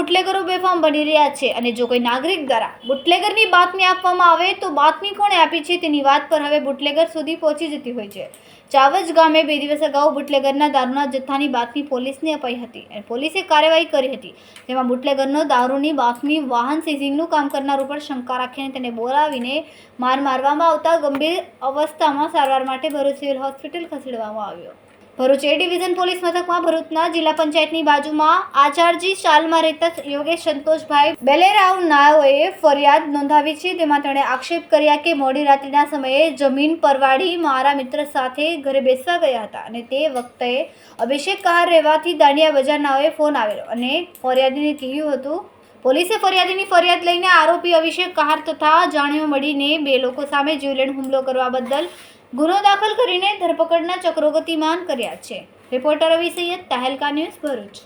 બુટલેગરો બેફામ બની રહ્યા છે અને જો કોઈ નાગરિક દ્વારા બુટલેગરની બાતમી આપવામાં આવે તો બાતમી કોણે આપી છે તેની વાત પર હવે બુટલેગર સુધી પહોંચી જતી હોય છે. ચાવજ ગામે બે દિવસ અગાઉ બુટલેગરના દારૂના જથ્થાની બાતમી પોલીસને અપાઈ હતી અને પોલીસે કાર્યવાહી કરી હતી. તેમાં બુટલેગરનો દારૂની બાતમી વાહન સીઝિંગનું કામ કરનાર ઉપર શંકા રાખીને તેને બોલાવીને માર મારવામાં આવતા ગંભીર અવસ્થામાં સારવાર માટે ભરૂચ સિવિલ હોસ્પિટલ ખસેડવામાં આવ્યો. ભરૂચ એ ડિવિઝન પોલીસ મથકમાં ભરૂચના જિલ્લા પંચાયતની બાજુમાં આચારજી શાલમાં રહેતા યોગેશ સંતોષભાઈ બેલેરાવ નાઓએ ફરિયાદ નોંધાવી છે. તેમાં તેણે આક્ષેપ કર્યા કે મોડી રાત્રિના સમયે જમીન પરવાડી મારા મિત્ર સાથે ઘરે બેસવા ગયા હતા અને તે વખતે અભિષેક કહાર રહેવાથી દાંડિયા બજાર નાઓએ ફોન આવેલો અને ફરિયાદીને કહ્યું હતું, પોલીસે ફરિયાદીની ફરિયાદ લઈને આરોપી અભિષેક કહાર તથા જાણ્યો મળીને બે લોકો સામે જીવલેણ હુમલો કરવા બદલ ગુનો દાખલ કરીને ધરપકડના ચક્રો ગતિમાન કર્યા છે. Reporter Ravi Sayed Tehelka news Bharuch.